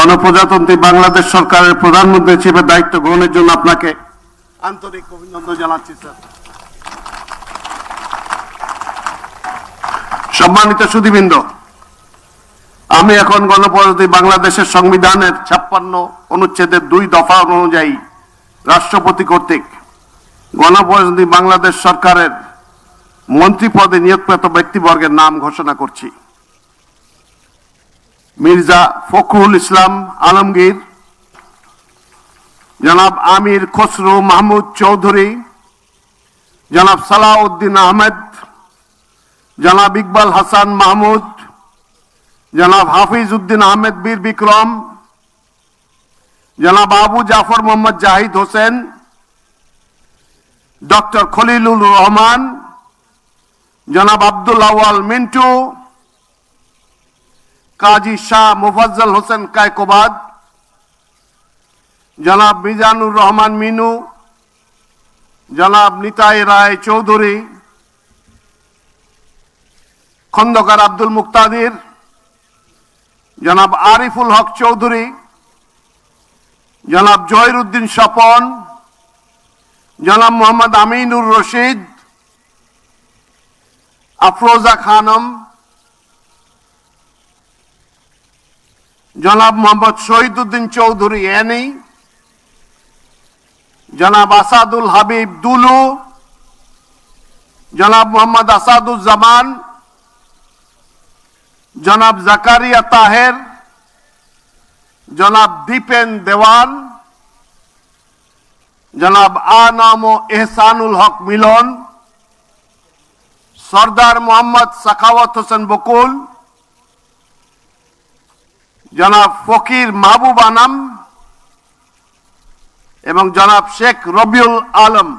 গণপ্রজাতন্ত্রী বাংলাদেশ সরকারের প্রধানমন্ত্রী হিসেবে দায়িত্ব গ্রহণের জন্য আপনাকে আন্তরিক অভিনন্দন জানাচ্ছি, স্যার। সম্মানিত সুধীবৃন্দ, আমি এখন গণপ্রজাতন্ত্রী বাংলাদেশের সংবিধানের ছাপ্পান্ন অনুচ্ছেদের দুই দফা অনুযায়ী রাষ্ট্রপতি কর্তৃক গণপ্রজাতন্ত্রী বাংলাদেশ সরকারের মন্ত্রী পদে নিয়োগপ্রাপ্ত ব্যক্তিবর্গের নাম ঘোষণা করছি। মির্জা ফখরুল ইসলাম আলমগীর, জনাব আমির খসরু মাহমুদ চৌধুরী, জনাব সালাউদ্দিন আহমেদ, জনাব ইকবাল হাসান মাহমুদ, জনাব হাফিজ উদ্দিন আহমেদ বীর বিক্রম, জনাব আবু জাফর মোহাম্মদ জাহিদ হোসেন, ডক্টর খলিলুর রহমান, জনাব আব্দুল আওয়াল মিন্টু কাজী শাহ মুফাজ্জল হোসেন কায়কোবাদ, জনাব মিজানুর রহমান মিনু, জনাব নিতাই রায় চৌধুরী, খন্দকার আব্দুল মুক্তাদির, জনাব আরিফুল হক চৌধুরী, জনাব জহিরুদ্দিন স্বপন, জনাব মোহাম্মদ আমিনুর রশিদ, আফরোজা খানম জনাব মোহাম্মদ শহীদুদ্দিন চৌধুরী এনি, জনাব আসাদুল হাবিব দুলু, জনাব মোহাম্মদ আসাদুজ্জামান, জনাব জাকারিয়া তাহের, জনাব দীপেন দেওয়ান, জনাব আনাম এহসানুল হক মিলন, সর্দার মোহাম্মদ সাখাওয়াত হোসেন বকুল জনাব ফকির মাহবুব আনাম এবং জনাব শেখ রবিউল আলম।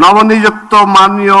নবনিযুক্ত মাননীয়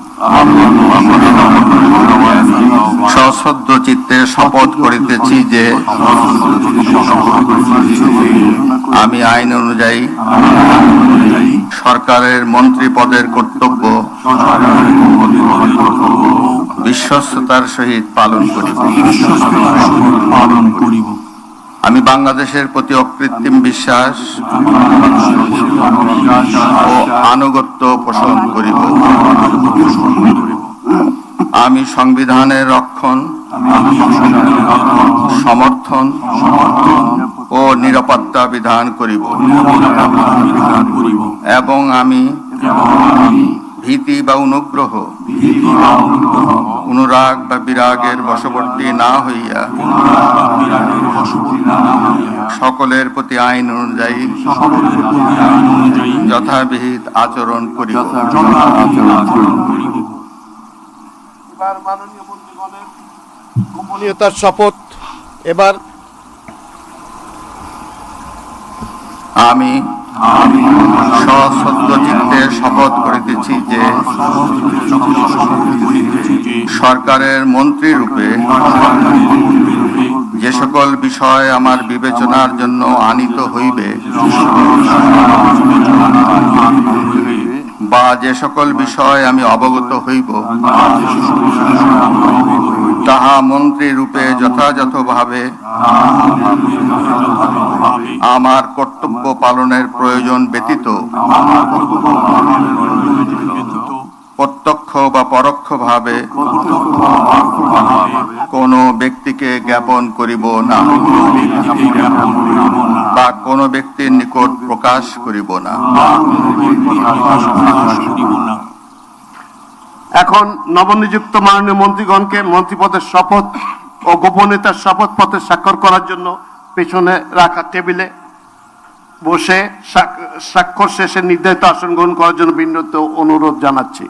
সশ্রদ্ধ চিত্তে শপথ করিতেছি যে আমি আইন অনুযায়ী সরকারের মন্ত্রী পদের কর্তব্য বিশ্বস্ততার সহিত পালন করিব। আমি বাংলাদেশের প্রতি অকৃত্রিম বিশ্বাস ও আনুগত্য পোষণ করিব। আমি সংবিধানের রক্ষণ, সমর্থন ও নিরাপত্তা বিধান করিব। এবং আমি ভীতি বা অনুগ্রহ, অনুরাগ বা বিরাগের বশবর্তী না হইয়া সকলের প্রতি আইন অনুযায়ী সকলের প্রতি আইন অনুযায়ী যথাবিহিত আচরণ এবার মাননীয় মন্ত্রীগণের গোপনীয়তার শপথ। এবার আমি আমি সশ্রদ্ধ চিত্তে শপথ করিতেছি যে সরকারের মন্ত্রী রূপে সকল বিষয় আমার বিবেচনার জন্য আনিত হইবে। বা যে সকল বিষয় আমি অবগত হইব, তাহা মন্ত্রী রূপে যথাযথভাবে আমার কর্তব্য পালনের প্রয়োজন ব্যতীত, প্রত্যক্ষ বা পরোক্ষভাবে ব্যক্তিকে জ্ঞাপন করিব না। বা কোনো ব্যক্তির নিকট প্রকাশ করিব না। এখন নবনিযুক্ত মাননীয় মন্ত্রীগণকে মন্ত্রীপদের শপথ ও গোপনীয়তার শপথ পত্রে স্বাক্ষর করার জন্য পেছনে রাখা টেবিলে বসে স্বাক- স্বাক্ষর শেষে নির্ধারিত আসন গ্রহণ করার জন্য বিনীত অনুরোধ জানাচ্ছি।